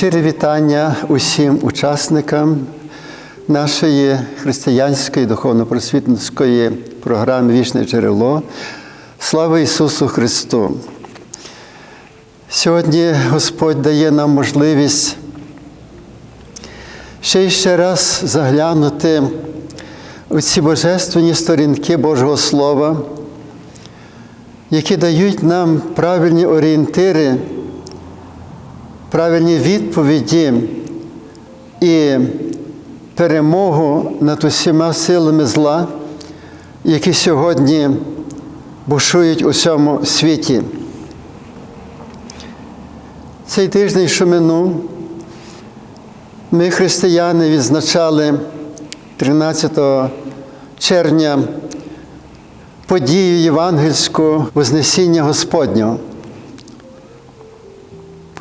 Щире вітання усім учасникам нашої християнської духовно-просвітницької програми Вічне джерело. Слава Ісусу Христу! Сьогодні Господь дає нам можливість ще й ще раз заглянути у ці божественні сторінки Божого Слова, які дають нам правильні орієнтири правильні відповіді і перемогу над усіма силами зла, які сьогодні бушують у всьому світі. Цей тиждень, що минув, ми, християни, відзначали 13 червня подію євангельську Вознесіння Господнього.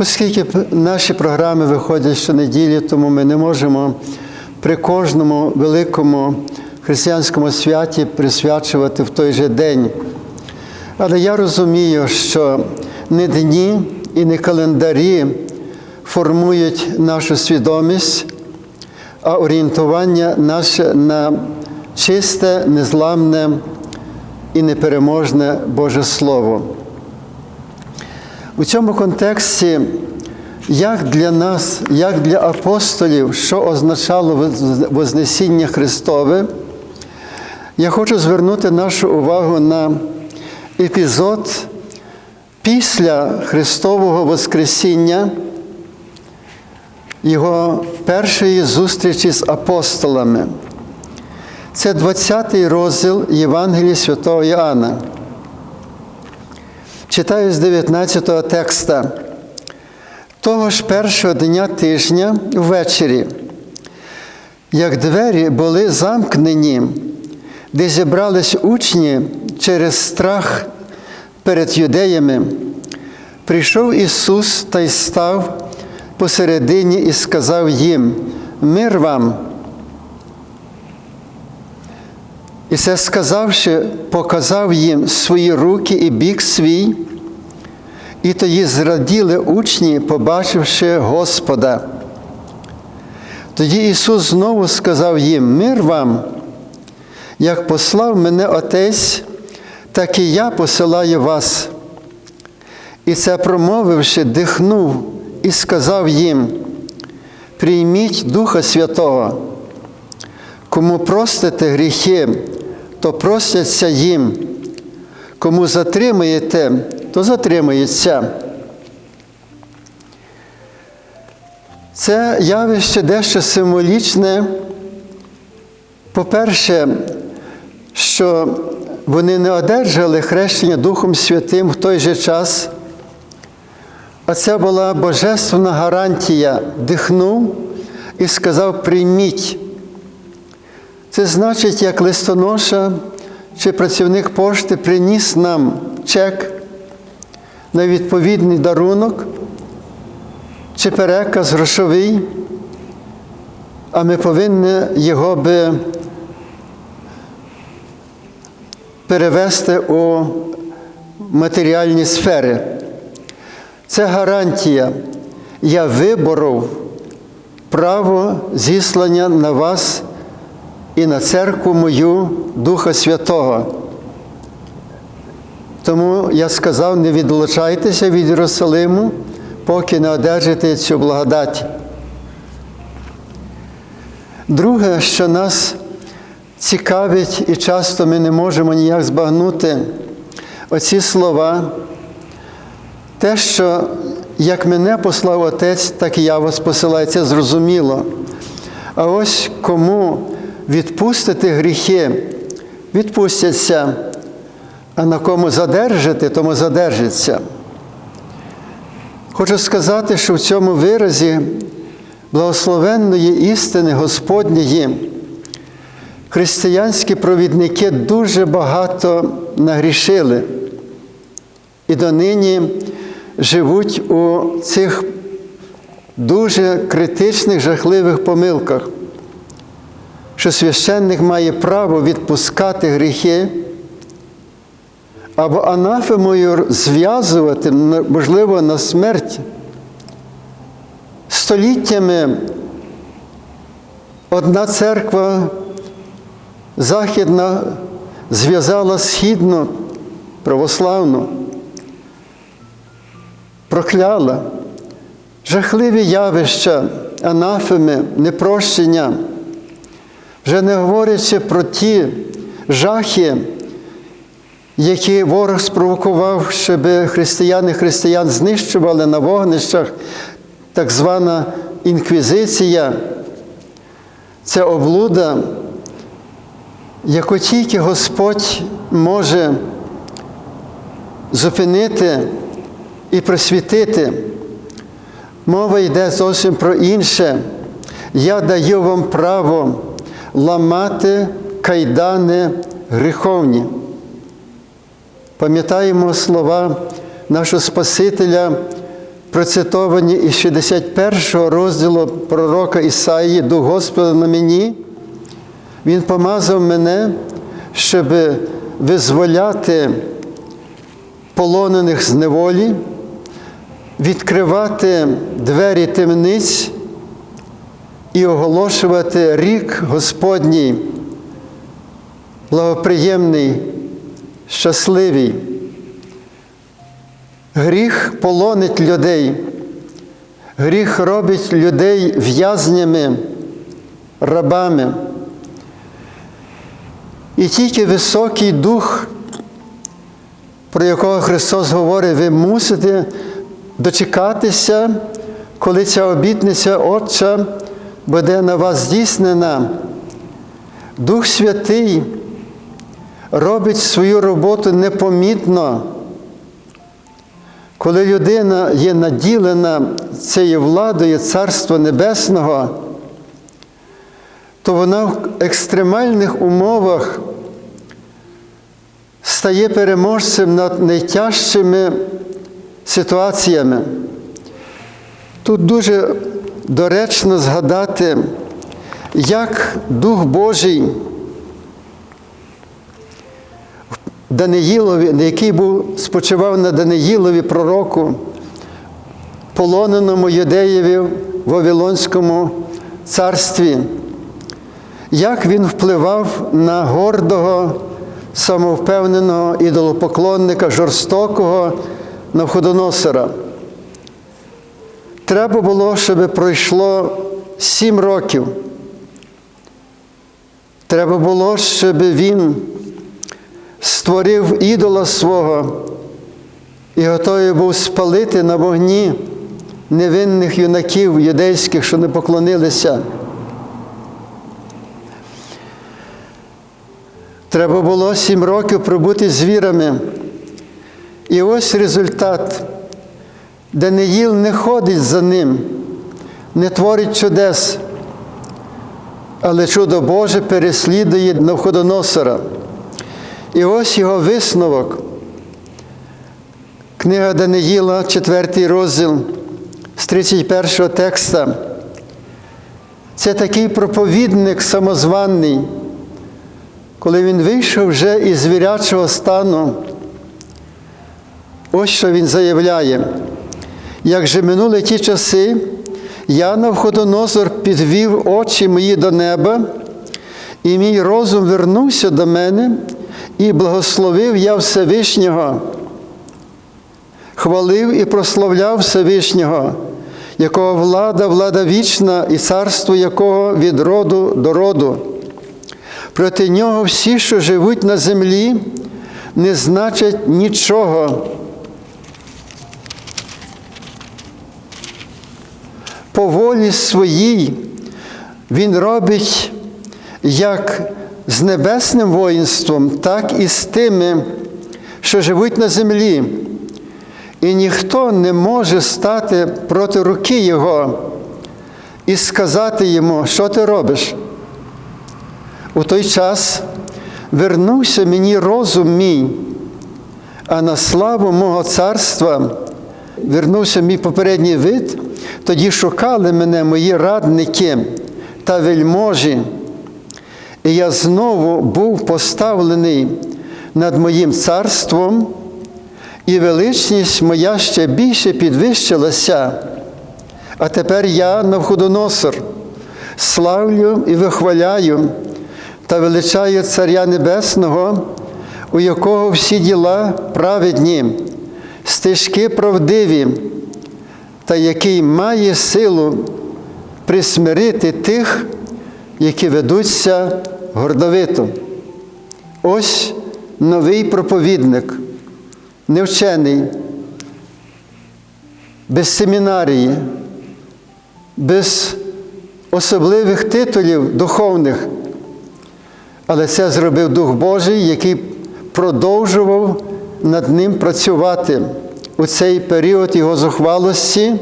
Оскільки наші програми виходять щонеділі, тому ми не можемо при кожному великому християнському святі присвячувати в той же день. Але я розумію, що не дні і не календарі формують нашу свідомість, а орієнтування наше на чисте, незламне і непереможне Боже Слово. У цьому контексті, як для нас, як для апостолів, що означало Вознесіння Христове, я хочу звернути нашу увагу на епізод після Христового Воскресіння, Його першої зустрічі з апостолами. Це 20-й розділ Євангелії святого Іоанна. Читаю з 19 текста. Того ж першого дня тижня ввечері, як двері були замкнені, де зібрались учні через страх перед юдеями, прийшов Ісус та й став посередині і сказав їм: Мир вам. І це сказавши, показав їм свої руки і бік свій, і тоді зраділи учні, побачивши Господа. Тоді Ісус знову сказав їм: Мир вам, як послав мене Отець, так і я посилаю вас. І це, промовивши, дихнув і сказав їм: Прийміть Духа Святого, кому простите гріхи, то простяться їм, кому затримаєте, то затримається. Це явище дещо символічне. По-перше, що вони не одержали хрещення Духом Святим в той же час, а це була божественна гарантія, дихнув і сказав: прийміть. Це значить, як листоноша чи працівник пошти приніс нам чек на відповідний дарунок чи переказ грошовий, а ми повинні його би перевести у матеріальні сфери. Це гарантія. Я виборов право зіслання на вас і на церкву мою Духа Святого. Тому я сказав, не відлучайтеся від Єрусалиму, поки не одержите цю благодать. Друге, що нас цікавить, і часто ми не можемо ніяк збагнути оці слова, те, що як мене послав Отець, так і я вас посилаю, це зрозуміло. А ось кому відпустити гріхи, відпустяться, а на кому задержати, тому задержиться. Хочу сказати, що в цьому виразі благословенної істини Господньої християнські провідники дуже багато нагрішили і донині живуть у цих дуже критичних, жахливих помилках що священник має право відпускати гріхи або анафемою зв'язувати, можливо, на смерть. Століттями одна церква західна зв'язала східну православну, прокляла жахливі явища, анафеми, непрощення, вже не говорячи про ті жахи, які ворог спровокував, щоб християни християн знищували на вогнищах, так звана інквізиція, це облуда, яку тільки Господь може зупинити і просвітити. Мова йде зовсім про інше. Я даю вам право ламати кайдани гріховні. Пам'ятаємо слова нашого Спасителя, процитовані із 61 розділу пророка Ісаї Дух Господа на мені. Він помазав мене, щоб визволяти полонених з неволі, відкривати двері темниць і оголошувати рік Господній, благоприємний, щасливий. Гріх полонить людей, гріх робить людей в'язнями, рабами. І тільки високий дух, про якого Христос говорить, ви мусите дочекатися, коли ця обітниця Отча буде на вас здійснена. Дух Святий робить свою роботу непомітно. Коли людина є наділена цією владою Царства Небесного, то вона в екстремальних умовах стає переможцем над найтяжчими ситуаціями. Тут дуже доречно згадати, як Дух Божий Даниїлові, який був спочивав на Даниїлові пророку, полоненому юдеєві в Вавилонському царстві, як він впливав на гордого, самовпевненого ідолопоклонника, жорстокого Навходоносора. Треба було, щоб пройшло сім років. Треба було, щоб він створив ідола свого і готовий був спалити на вогні невинних юнаків юдейських, що не поклонилися. Треба було сім років пробути звірами. І ось результат. Даниїл не ходить за ним, не творить чудес, але чудо Боже переслідує Навходоносора. І ось його висновок. Книга Даниїла, 4 розділ з 31 текста. Це такий проповідник самозваний, коли він вийшов вже із звірячого стану. Ось що він заявляє. Як же минули ті часи, я Навходоносор підвів очі мої до неба, і мій розум вернувся до мене, і благословив я Всевишнього, хвалив і прославляв Всевишнього, якого влада, влада вічна, і царство якого від роду до роду. Проти нього всі, що живуть на землі, не значать нічого. По волі своїй він робить як з небесним воїнством, так і з тими, що живуть на землі. І ніхто не може стати проти руки Його і сказати йому, що ти робиш. У той час вернувся мені розум мій, а на славу мого царства вернувся мій попередній вид, тоді шукали мене мої радники та вельможі. І я знову був поставлений над моїм царством, і величність моя ще більше підвищилася, А тепер я, Навходоносор, славлю і вихваляю та величаю Царя Небесного, у якого всі діла праведні, стежки правдиві, та який має силу присмирити тих, які ведуться гордовито. Ось новий проповідник, невчений, без семінарії, без особливих титулів духовних. Але це зробив Дух Божий, який продовжував над ним працювати у цей період його зухвалості,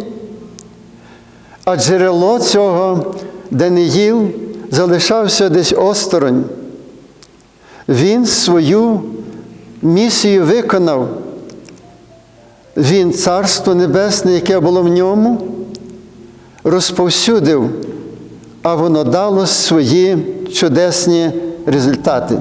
а джерело цього Даниїл залишався десь осторонь. Він свою місію виконав. Він Царство Небесне, яке було в ньому, розповсюдив, а воно дало свої чудесні результати.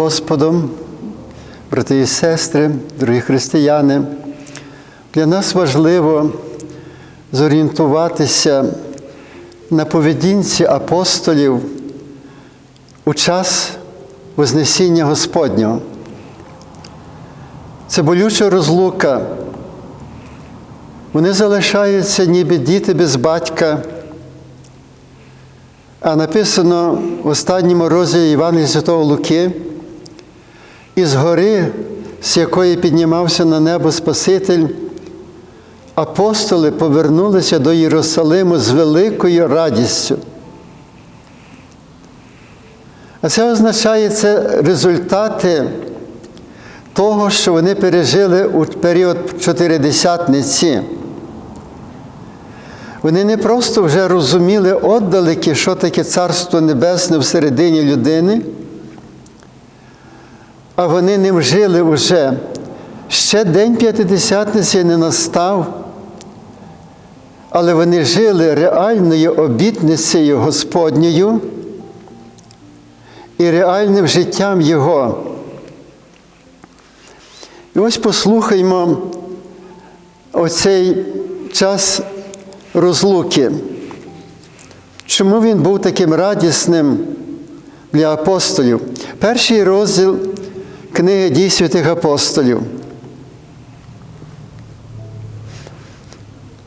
Господом, брати і сестри, дорогі християни, для нас важливо зорієнтуватися на поведінці апостолів у час Вознесіння Господнього. Це болюча розлука. Вони залишаються ніби діти без батька. А написано в останньому розділі Івана Святого Луки, із гори, з якої піднімався на небо Спаситель, апостоли повернулися до Єрусалиму з великою радістю. А це означає це результати того, що вони пережили у період чотиридесятниці. Вони не просто вже розуміли отдалеки, що таке Царство Небесне всередині людини, а вони ним жили вже. Ще День П'ятидесятниці не настав, але вони жили реальною обітницею Господньою і реальним життям Його. І ось послухаймо оцей час розлуки. Чому він був таким радісним для апостолів? Перший розділ книги дій святих апостолів.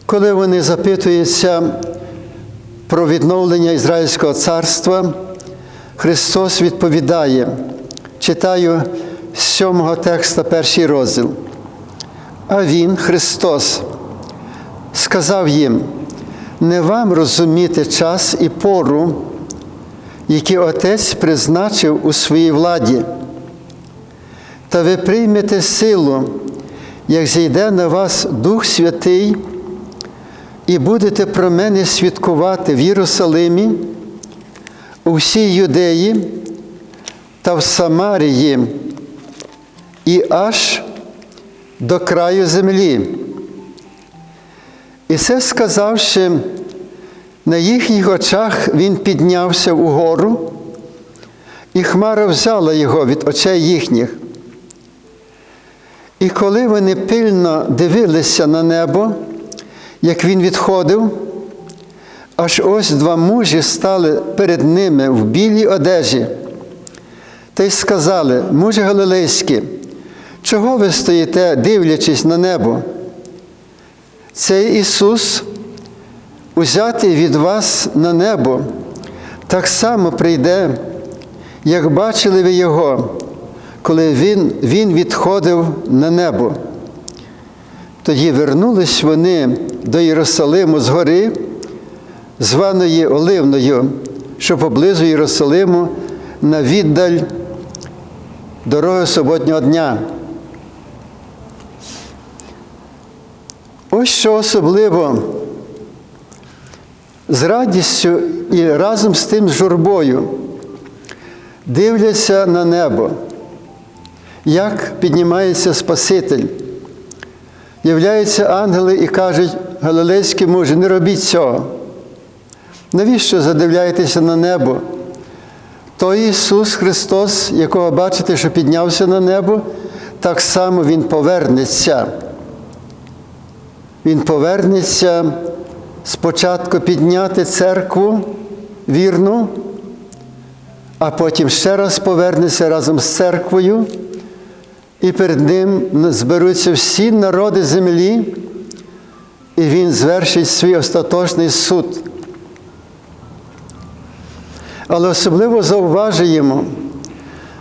Коли вони запитуються про відновлення Ізраїльського царства, Христос відповідає, читаю з сьомого текста перший розділ. А Він, Христос, сказав їм, не вам розуміти час і пору, які Отець призначив у своїй владі, та ви приймете силу, як зійде на вас Дух Святий, і будете про мене свідкувати в Єрусалимі, у всій Юдеї та в Самарії і аж до краю землі. І це сказавши, на їхніх очах він піднявся угору, і хмара взяла його від очей їхніх. І коли вони пильно дивилися на небо, як він відходив, аж ось два мужі стали перед ними в білій одежі, та й сказали, мужі Галилейські, чого ви стоїте, дивлячись на небо? Цей Ісус, узятий від вас на небо, так само прийде, як бачили ви Його, коли Він, він відходив на небо. Тоді вернулись вони до Єрусалиму з гори, званої Оливною, що поблизу Єрусалиму на віддаль дороги суботнього дня. Ось що особливо з радістю і разом з тим з журбою дивляться на небо, як піднімається Спаситель. Являються ангели і кажуть, галилейські мужі, не робіть цього. Навіщо задивляєтеся на небо? Той Ісус Христос, якого бачите, що піднявся на небо, так само Він повернеться. Він повернеться спочатку підняти церкву вірну, а потім ще раз повернеться разом з церквою, і перед ним зберуться всі народи землі, і Він звершить свій остаточний суд. Але особливо зауважуємо,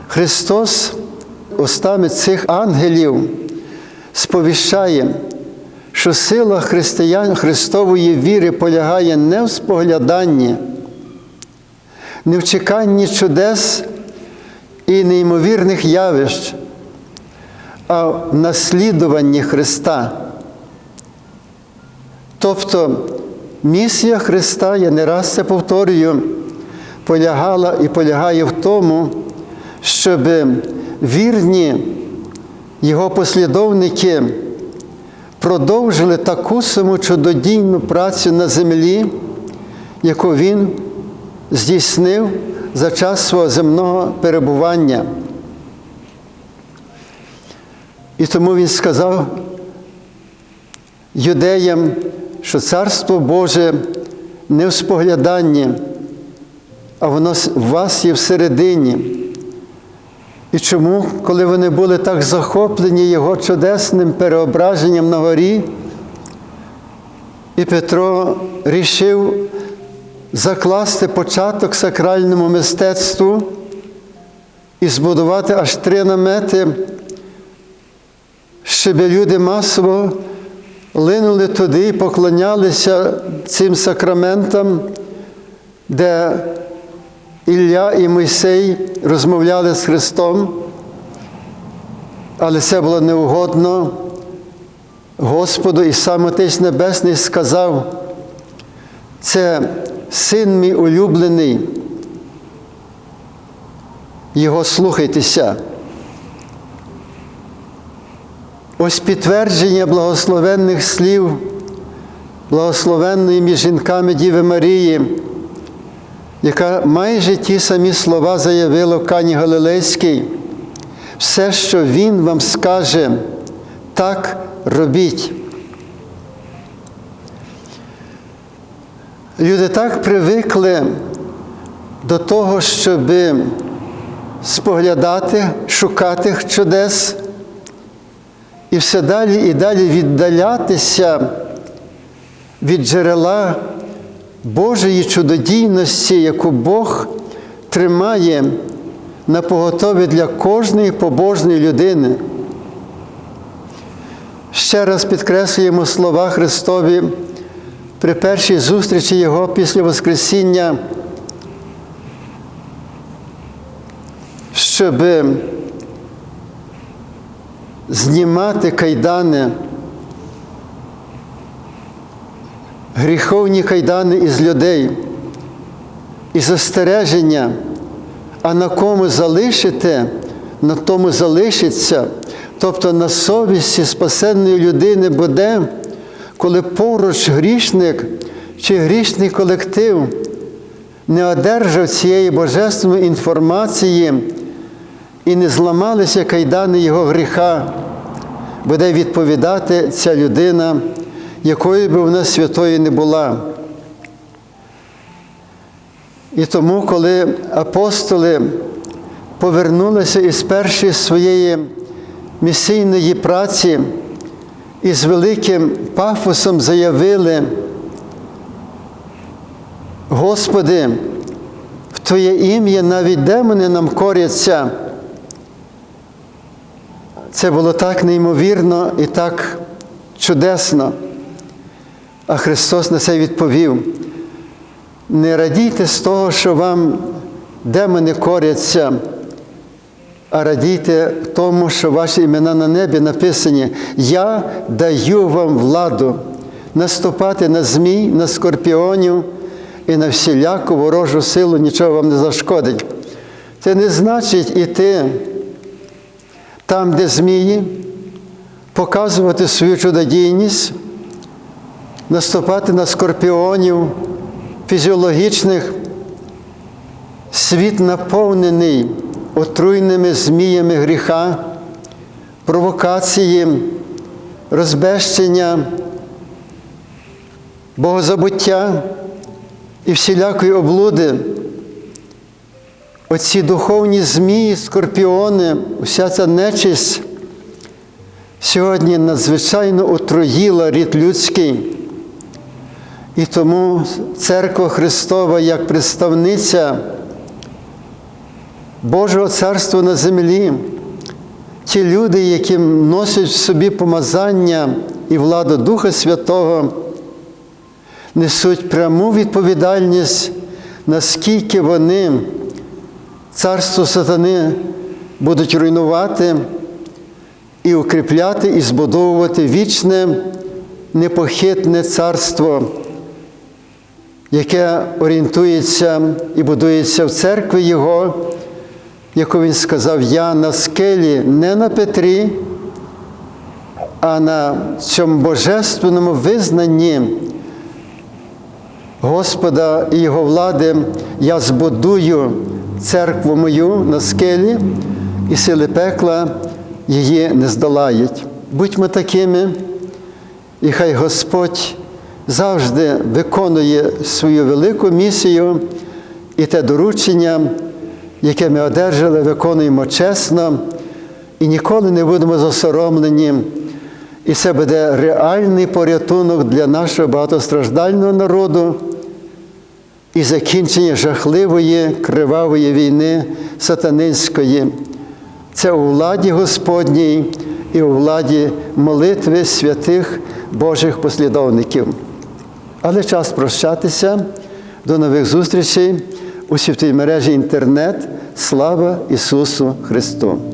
Христос устами цих ангелів сповіщає, що сила християн Христової віри полягає не в спогляданні, не в чеканні чудес і неймовірних явищ, а в наслідуванні Христа. Тобто місія Христа, я не раз це повторюю, полягала і полягає в тому, щоб вірні його послідовники продовжили таку саму чудодійну працю на землі, яку він здійснив за час свого земного перебування. І тому він сказав юдеям, що Царство Боже не в спогляданні, а воно в вас є всередині. І чому, коли вони були так захоплені Його чудесним переображенням на горі, і Петро рішив закласти початок сакральному мистецтву і збудувати аж три намети, щоб люди масово линули туди і поклонялися цим сакраментам, де Ілля і Мойсей розмовляли з Христом, але це було неугодно Господу, і сам Отець Небесний сказав, це син мій улюблений, його слухайтеся. Ось підтвердження благословенних слів, благословенної між жінками Діви Марії яка майже ті самі слова заявила в Кані Галилейській. Все, що Він вам скаже, так робіть. Люди так привикли до того, щоб споглядати, шукати чудес і все далі і далі віддалятися від джерела Божої чудодійності, яку Бог тримає на поготові для кожної побожної людини. Ще раз підкреслюємо слова Христові при першій зустрічі Його після Воскресіння, щоб знімати кайдани гріховні кайдани із людей і застереження, а на кому залишите, на тому залишиться, тобто на совісті спасенної людини буде, коли поруч грішник чи грішний колектив не одержав цієї божественної інформації і не зламалися кайдани його гріха, буде відповідати ця людина, якою би вона святою не була. І тому, коли апостоли повернулися із першої своєї місійної праці і з великим пафосом заявили, Господи, в Твоє ім'я навіть демони нам коряться. Це було так неймовірно і так чудесно. А Христос на це відповів. Не радійте з того, що вам демони коряться, а радійте тому, що ваші імена на небі написані. Я даю вам владу наступати на змій, на скорпіонів і на всіляку ворожу силу нічого вам не зашкодить. Це не значить іти там, де змії, показувати свою чудодійність, наступати на скорпіонів фізіологічних, світ наповнений отруйними зміями гріха, провокації, розбещення, богозабуття і всілякої облуди. Оці духовні змії, скорпіони, вся ця нечисть сьогодні надзвичайно отруїла рід людський. І тому Церква Христова, як представниця Божого Царства на землі, ті люди, які носять в собі помазання і владу Духа Святого, несуть пряму відповідальність, наскільки вони царство сатани будуть руйнувати і укріпляти, і збудовувати вічне, непохитне царство, яке орієнтується і будується в церкві Його, яку він сказав, я на скелі не на Петрі, а на цьому божественному визнанні Господа і Його влади я збудую церкву мою на скелі, і сили пекла її не здолають. Будьмо такими, і хай Господь завжди виконує свою велику місію і те доручення, яке ми одержали, виконуємо чесно і ніколи не будемо засоромлені. І це буде реальний порятунок для нашого багатостраждального народу і закінчення жахливої кривавої війни сатанинської. Це у владі Господній і у владі молитви святих Божих послідовників. Але час прощатися. До нових зустрічей у святій мережі інтернет. Слава Ісусу Христу!